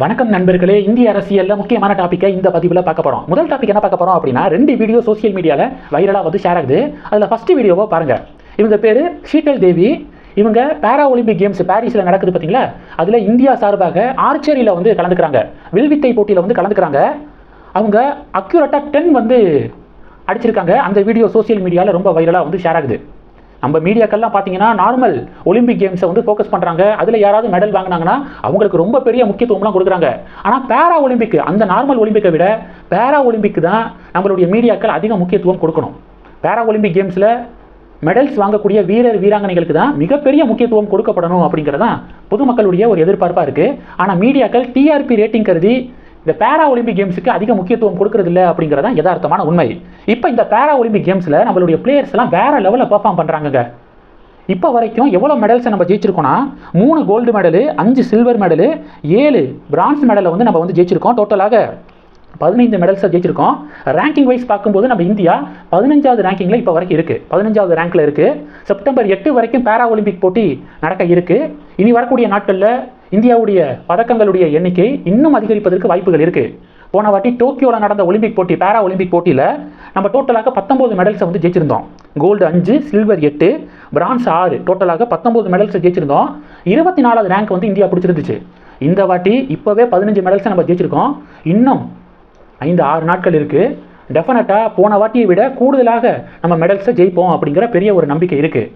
வணக்கம் நண்பர்களே இந்திய அரசியலில் முக்கியமான டாப்பிக்கை இந்த பதிவில் பார்க்க போகிறோம் முதல் டாபிக் என்ன பார்க்க போகிறோம் அப்படின்னா ரெண்டு வீடியோ சோஷியல் மீடியாவில் வைரலாக வந்து ஷேர் ஆகுது. அதில் ஃபஸ்ட்டு வீடியோவை பாருங்கள் இவங்க பேர் ஷீட்டல் தேவி இவங்க பேரா ஒலிம்பிக் கேம்ஸ் பாரிஸில் நடக்குது பார்த்தீங்களா? அதில் இந்தியா சார்பாக ஆர்ச்சரியில் வந்து கலந்துக்கிறாங்க. வில்வித்தை போட்டியில் வந்து கலந்துக்கிறாங்க. அவங்க அக்யூரேட்டாக டென் வந்து அடிச்சிருக்காங்க. அந்த வீடியோ சோஷியல் மீடியாவில் ரொம்ப வைரலாக வந்து ஷேர் ஆகுது. நம்ம மீடியாக்கள்லாம் பார்த்தீங்கன்னா நார்மல் ஒலிம்பிக் கேம்ஸை வந்து ஃபோக்கஸ் பண்ணுறாங்க அதில் யாராவது மெடல் வாங்கினாங்கன்னா அவங்களுக்கு ரொம்ப பெரிய முக்கியத்துவம்லாம் கொடுக்குறாங்க. ஆனால் பேரா ஒலிம்பிக் அந்த நார்மல் ஒலிம்பிக்கை விட பேரா ஒலிம்பிக் தான் நம்மளுடைய மீடியாக்கள் அதிக முக்கியத்துவம் கொடுக்கணும். பேரா ஒலிம்பிக் கேம்ஸில் மெடல்ஸ் வாங்கக்கூடிய வீரர் வீராங்கனைகளுக்கு தான் மிகப்பெரிய முக்கியத்துவம் கொடுக்கப்படணும் அப்படிங்கிறது தான் பொதுமக்களுடைய ஒரு எதிர்பார்ப்பாக இருக்குது ஆனால் மீடியாக்கள் டிஆர்பி ரேட்டிங் கருதி இந்த பேரா ஒலிம்பிக் கேம்ஸுக்கு அதிக முக்கியத்துவம் கொடுக்கறது இல்லை அப்படிங்கிறதா யதார்த்தமான உண்மை. இப்போ இந்த பேரா ஒலிம்பிக் கேம்ஸில் நம்மளுடைய பிளேயர்ஸ் எல்லாம் வேற லெவலில் பெர்ஃபார்ம் பண்ணுறாங்க இப்போ வரைக்கும் எவ்வளோ மெடல்ஸை நம்ம ஜெயிச்சிருக்கோம்னா மூணு கோல்டு மெடலு அஞ்சு சில்வர் மெடலு ஏழு பிரான்ஸ் மெடலை வந்து நம்ம வந்து ஜெயிச்சிருக்கோம் டோட்டலாக பதினைந்து மெடல்ஸை ஜெயிச்சிருக்கோம். ரேங்கிங் வைஸ் பார்க்கும்போது நம்ம இந்தியா பதினஞ்சாவது ரேங்கிங்கில் இப்போ வரைக்கும் இருக்குது பதினஞ்சாவது ரேங்கில் இருக்குது செப்டம்பர் எட்டு வரைக்கும் பேரா ஒலிம்பிக் போட்டி நடக்க இருக்குது இனி வரக்கூடிய நாட்களில் இந்தியாவுடைய பதக்கங்களுடைய எண்ணிக்கை இன்னும் அதிகரிப்பதற்கு வாய்ப்புகள் இருக்குது போன வாட்டி டோக்கியோவில் நடந்த ஒலிம்பிக் போட்டி பேரா ஒலிம்பிக் போட்டியில் நம்ம டோட்டலாக பத்தொம்போது மெடல்ஸை வந்து ஜெயிச்சிருந்தோம். கோல்டு அஞ்சு சில்வர் எட்டு பிரான்ஸ் ஆறு. டோட்டலாக பத்தொம்போது மெடல்ஸை ஜெயிச்சிருந்தோம். இருபத்தி நாலாவது ரேங்க் வந்து இந்தியா பிடிச்சிருந்துச்சு. இந்த வாட்டி இப்போவே பதினஞ்சு மெடல்ஸை நம்ம ஜெயிச்சிருக்கோம். இன்னும் ஐந்து ஆறு நாட்கள் இருக்குது டெஃபினட்டாக போன வாட்டியை விட கூடுதலாக நம்ம மெடல்ஸை ஜெயிப்போம் அப்படிங்கிற பெரிய ஒரு நம்பிக்கை இருக்குது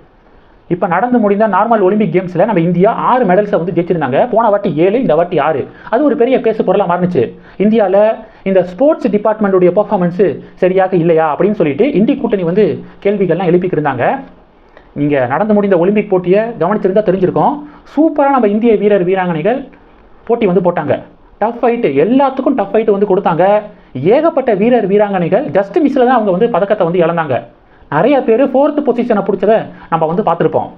இப்போ நடந்து முடிந்த நார்மல் ஒலிம்பிக் கேம்ஸில் நம்ம இந்தியா ஆறு மெடல்ஸை வந்து ஜெயிச்சிருந்தாங்க. போன வாட்டி ஏழு இந்த வாட்டி ஆறு. அது ஒரு பெரிய பேசு பொருளாக மாறிச்சு இந்தியாவில் இந்த ஸ்போர்ட்ஸ் டிபார்ட்மெண்ட்டுடைய பர்ஃபார்மன்ஸு சரியாக இல்லையா அப்படின்னு சொல்லிட்டு இந்தி கூட்டணி வந்து கேள்விகள்லாம் எழுப்பிக்கிருந்தாங்க. நீங்கள் நடந்து முடிந்த ஒலிம்பிக் போட்டியை கவனிச்சிருந்தால் தெரிஞ்சிருக்கோம். சூப்பராக நம்ம இந்திய வீரர் வீராங்கனைகள் போட்டி வந்து போட்டாங்க. டஃப் ஃபைட்டு எல்லாத்துக்கும் டஃப் ஃபைட்டு வந்து கொடுத்தாங்க. ஏகப்பட்ட வீரர் வீராங்கனைகள் ஜஸ்ட் மிஸ்ஸில் தான் அவங்க வந்து பதக்கத்தை வந்து இழந்தாங்க. நிறைய பேர் ஃபோர்த்து பொசிஷனை பிடிச்சத நம்ம வந்து பார்த்துருப்போம்.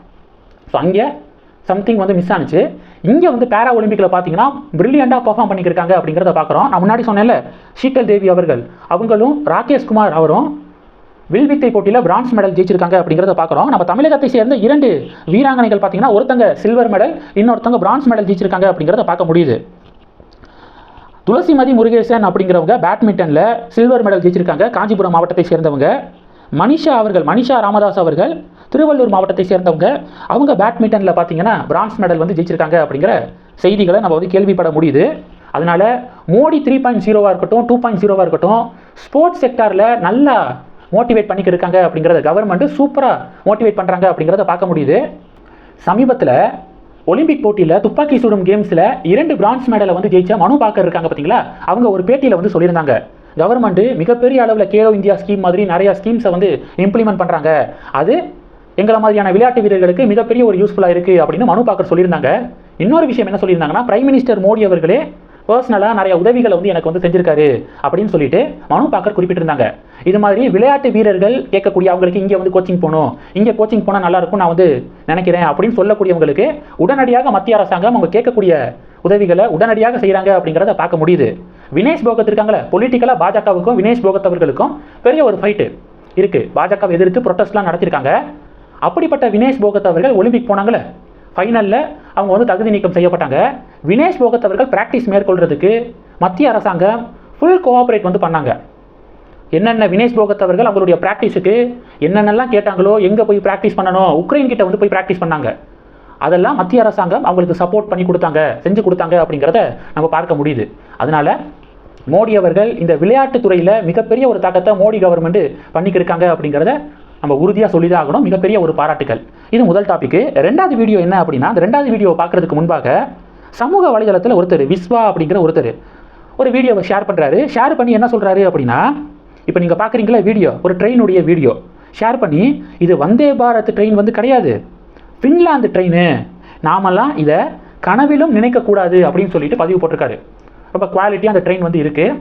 ஸோ அங்கே சம்திங் வந்து மிஸ் ஆனிச்சு. இங்கே வந்து பேரா ஒலிம்பிக்கில் பார்த்தீங்கன்னா பிரில்லியண்டாக பர்ஃபார்ம் பண்ணியிருக்காங்க அப்படிங்கிறத பார்க்குறோம். நான் முன்னாடி சொன்னேன்ல ஷீட்டல் தேவி அவர்கள். அவங்களும் ராகேஷ் குமார் அவரும் வில்வித்தை போட்டியில் பிரான்ஸ் மெடல் ஜெயிச்சிருக்காங்க அப்படிங்கிறத பார்க்குறோம். நம்ம தமிழகத்தை சேர்ந்த இரண்டு வீராங்கனைகள் பார்த்தீங்கன்னா ஒருத்தங்க சில்வர் மெடல் இன்னொருத்தங்க பிரான்ஸ் மெடல் ஜெயிச்சிருக்காங்க அப்படிங்கிறத பார்க்க முடியுது. துளசிமதி முருகேசன் அப்படிங்கிறவங்க பேட்மிண்டனில் சில்வர் மெடல் ஜெயிச்சிருக்காங்க. காஞ்சிபுரம் மாவட்டத்தை சேர்ந்தவங்க. மனிஷா அவர்கள் மனிஷா ராமதாஸ் அவர்கள் திருவள்ளூர் மாவட்டத்தை சேர்ந்தவங்க அவங்க பேட்மிண்டனில் பார்த்தீங்கன்னா பிரான்ஸ் மெடல் வந்து ஜெயிச்சிருக்காங்க அப்படிங்கிற செய்திகளை நம்ம வந்து கேள்விப்பட முடியுது. அதனால் மோடி த்ரீ பாயிண்ட் ஜீரோவாக இருக்கட்டும் டூ பாயிண்ட் ஜீரோவாக இருக்கட்டும் ஸ்போர்ட்ஸ் செக்டாரில் நல்லா மோட்டிவேட் பண்ணிக்கிட்டு இருக்காங்க அப்படிங்கிறத கவர்மெண்ட்டு சூப்பராக மோட்டிவேட் பண்ணுறாங்க அப்படிங்கிறத பார்க்க முடியுது. சமீபத்தில் ஒலிம்பிக் போட்டியில் துப்பாக்கி சுடும் கேம்ஸில் இரண்டு பிரான்ஸ் மெடலை வந்து ஜெயிச்ச மனு பாக்கர் இருக்காங்க பார்த்தீங்களா? அவங்க ஒரு பேட்டியில் வந்து சொல்லியிருந்தாங்க. கவர்மெண்ட் மிகப்பெரிய அளவில் கேலோ இந்தியா ஸ்கீம் மாதிரி நிறையா ஸ்கீம்ஸை வந்து இம்ப்ளிமெண்ட் பண்ணுறாங்க அது எங்களை மாதிரியான விளையாட்டு வீரர்களுக்கு மிகப்பெரிய ஒரு யூஸ்ஃபுல்லாக இருக்குது அப்படின்னு மனு பாக்கர் சொல்லியிருந்தாங்க. இன்னொரு விஷயம் என்ன சொல்லியிருந்தாங்கன்னா பிரைம் மினிஸ்டர் மோடி அவர்களே பர்சனலாக நிறைய உதவிகளை வந்து எனக்கு வந்து செஞ்சிருக்காரு அப்படின்னு சொல்லிட்டு மனு பாக்கர் குறிப்பிட்டிருந்தாங்க. இது மாதிரி விளையாட்டு வீரர்கள் கேட்கக்கூடிய அவங்களுக்கு இங்கே வந்து கோச்சிங் போகணும். இங்கே கோச்சிங் போனால் நல்லா இருக்கும் நான் வந்து நினைக்கிறேன் அப்படின்னு சொல்லக்கூடியவங்களுக்கு உடனடியாக மத்திய அரசாங்கம் அவங்க கேட்கக்கூடிய உதவிகளை உடனடியாக செய்கிறாங்க அப்படிங்கிறத பார்க்க முடியுது. வினேஷ் போகத் இருக்காங்களே பொலிட்டிக்கலாக பாஜகவுக்கும் வினேஷ் போகத் அவர்களுக்கும் பெரிய ஒரு ஃபைட்டு இருக்குது பாஜகவை எதிர்த்து ப்ரொட்டஸ்ட்லாம் நடத்தியிருக்காங்க அப்படிப்பட்ட வினேஷ் போகத் அவர்கள் ஒலிம்பிக் போனாங்களே ஃபைனலில் அவங்க வந்து தகுதி நீக்கம் செய்யப்பட்டாங்க. வினேஷ் போகத் அவர்கள் ப்ராக்டிஸ் மேற்கொள்றதுக்கு மத்திய அரசாங்கம் ஃபுல் கோஆப்ரேட் வந்து பண்ணாங்க. என்னென்ன வினேஷ் போகத் அவர்கள் அவங்களுடைய ப்ராக்டிஸுக்கு என்னென்னலாம் கேட்டாங்களோ எங்கே போய் ப்ராக்டிஸ் பண்ணணும் உக்ரைன் கிட்ட வந்து போய் ப்ராக்டிஸ் பண்ணாங்க. அதெல்லாம் மத்திய அரசாங்கம் அவங்களுக்கு சப்போர்ட் பண்ணி கொடுத்தாங்க செஞ்சு கொடுத்தாங்க அப்படிங்கிறத நம்ம பார்க்க முடியுது. அதனால் மோடி அவர்கள் இந்த விளையாட்டுத்துறையில் மிகப்பெரிய ஒரு தாக்கத்தை மோடி கவர்மெண்ட் பண்ணிக்கிருக்காங்க அப்படிங்கிறத நம்ம உறுதியாக சொல்லிதான் ஆகணும். மிகப்பெரிய ஒரு பாராட்டுகள் இது முதல் டாபிக் ரெண்டாவது வீடியோ என்ன அப்படின்னா அந்த ரெண்டாவது வீடியோ பார்க்கறதுக்கு முன்பாக சமூக வலைதளத்தில் ஒருத்தர் விஸ்வா அப்படிங்கிற ஒருத்தர் ஒரு வீடியோவை ஷேர் பண்ணுறாரு ஷேர் பண்ணி என்ன சொல்கிறாரு அப்படின்னா இப்போ நீங்கள் பார்க்குறீங்களா வீடியோ ஒரு ட்ரெயினுடைய வீடியோ ஷேர் பண்ணி இது வந்தே பாரத் ட்ரெயின் வந்து கிடையாது. ஃபின்லாந்து ட்ரெயின் நாமெல்லாம் இதை கனவிலும் நினைக்கக்கூடாது அப்படின்னு சொல்லிட்டு பதிவு போட்டிருக்காரு. ரொம்ப குவாலிட்டியாக அந்த ட்ரெயின் வந்து இருக்குது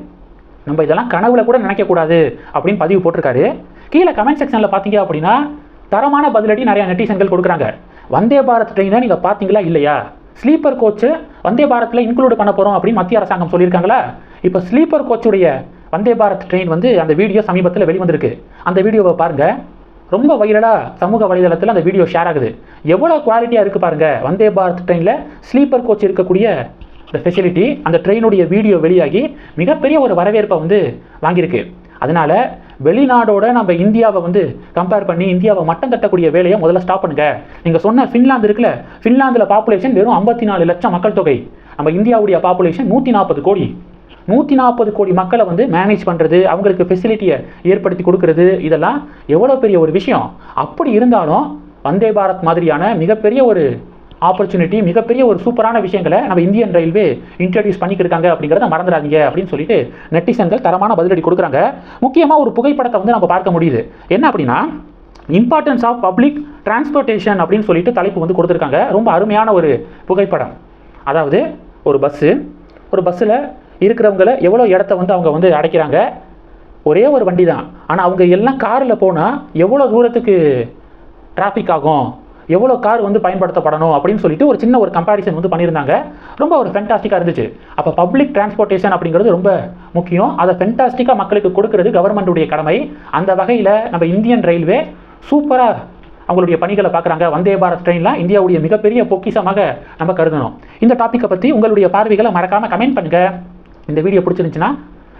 நம்ம இதெல்லாம் கனவுல கூட நினைக்கக்கூடாது அப்படின்னு பதிவு போட்டிருக்காரு. கீழே கமெண்ட் செக்ஷனில் பார்த்தீங்க அப்படின்னா தரமான பதிலடி நிறைய நெட்டிசன்கள் கொடுக்குறாங்க. வந்தே பாரத் ட்ரெயினை நீங்கள் பார்த்தீங்களா இல்லையா? ஸ்லீப்பர் கோச்சு வந்தே பாரத்தில் இன்க்ளூட் பண்ண போகிறோம் அப்படின்னு மத்திய அரசாங்கம் சொல்லியிருக்காங்களா? இப்போ ஸ்லீப்பர் கோச்சுடைய வந்தே பாரத் ட்ரெயின் வந்து அந்த வீடியோ சமீபத்தில் வெளிவந்திருக்கு. அந்த வீடியோவை பாருங்கள் ரொம்ப வைரலாக சமூக வலைதளத்தில் அந்த வீடியோ ஷேர் ஆகுது. எவ்வளோ குவாலிட்டியாக இருக்குது பாருங்கள் வந்தே பாரத் ட்ரெயினில் ஸ்லீப்பர் கோச் இருக்கக்கூடிய இந்த ஃபெசிலிட்டி அந்த ட்ரெயினுடைய வீடியோ வெளியாகி மிகப்பெரிய ஒரு வரவேற்பை வந்து வாங்கியிருக்கு. அதனால் வெளிநாடோட நம்ம இந்தியாவை வந்து கம்பேர் பண்ணி இந்தியாவை மட்டம் தட்டக்கூடிய வேலையை முதல்ல ஸ்டாப் பண்ணுங்க. நீங்கள் சொன்ன ஃபின்லாந்து இருக்குல்ல ஃபின்லாந்தில் பாப்புலேஷன் வெறும் ஐம்பத்தி நாலு லட்சம் மக்கள் தொகை. நம்ம இந்தியாவுடைய பாப்புலேஷன் நூற்றி நாற்பது கோடி. நூற்றி நாற்பது கோடி மக்களை வந்து மேனேஜ் பண்ணுறது அவங்களுக்கு ஃபெசிலிட்டியை ஏற்படுத்தி கொடுக்கறது இதெல்லாம் எவ்வளோ பெரிய ஒரு விஷயம். அப்படி இருந்தாலும் வந்தே பாரத் மாதிரியான மிகப்பெரிய ஒரு ஆப்பர்ச்சுனிட்டி மிகப்பெரிய ஒரு சூப்பரான விஷயங்களை நம்ம இந்தியன் ரயில்வே இன்ட்ரடியூஸ் பண்ணிக்கிருக்காங்க அப்படிங்கிறத மறந்துடாதீங்க அப்படின்னு சொல்லிட்டு நெட்டிசன்கள் தரமான பதிலடி கொடுக்குறாங்க. முக்கியமாக ஒரு புகைப்படத்தை வந்து நம்ம பார்க்க முடியுது. என்ன அப்படின்னா இம்பார்ட்டன்ஸ் ஆஃப் பப்ளிக் டிரான்ஸ்போர்ட்டேஷன் அப்படின்னு சொல்லிட்டு தலைப்பு வந்து கொடுத்துருக்காங்க. ரொம்ப அருமையான ஒரு புகைப்படம். அதாவது ஒரு பஸ்ஸு ஒரு பஸ்ஸில் இருக்கிறவங்கள எவ்வளோ இடத்த வந்து அவங்க வந்து அடைக்கிறாங்க? ஒரே ஒரு வண்டி தான் ஆனால் அவங்க எல்லாம் காரில் போனால் எவ்வளோ தூரத்துக்கு டிராஃபிக் ஆகும்? எவ்வளோ கார் வந்து பயன்படுத்தப்படணும் அப்படின்னு சொல்லிட்டு ஒரு சின்ன ஒரு கம்பாரிசன் வந்து பண்ணியிருந்தாங்க. ரொம்ப ஒரு ஃபென்டாஸ்டிக்காக இருந்துச்சு. அப்போ பப்ளிக் டிரான்ஸ்போர்ட்டேஷன் அப்படிங்கிறது ரொம்ப முக்கியம். அதை ஃபென்டாஸ்டிக்காக மக்களுக்கு கொடுக்கறது கவர்மெண்ட்டுடைய கடமை. அந்த வகையில் நம்ம இந்தியன் ரயில்வே சூப்பராக அவங்களுடைய பணிகளை பார்க்குறாங்க. வந்தே பாரத் ட்ரெயின்லாம் இந்தியாவுடைய மிகப்பெரிய பொக்கிஷமாக நம்ம கருதணும். இந்த டாப்பிக்கை பற்றி உங்களுடைய பார்வைகளை மறக்காமல் கமெண்ட் பண்ணுங்கள் இந்த வீடியோ பிடிச்சிருந்துச்சுன்னா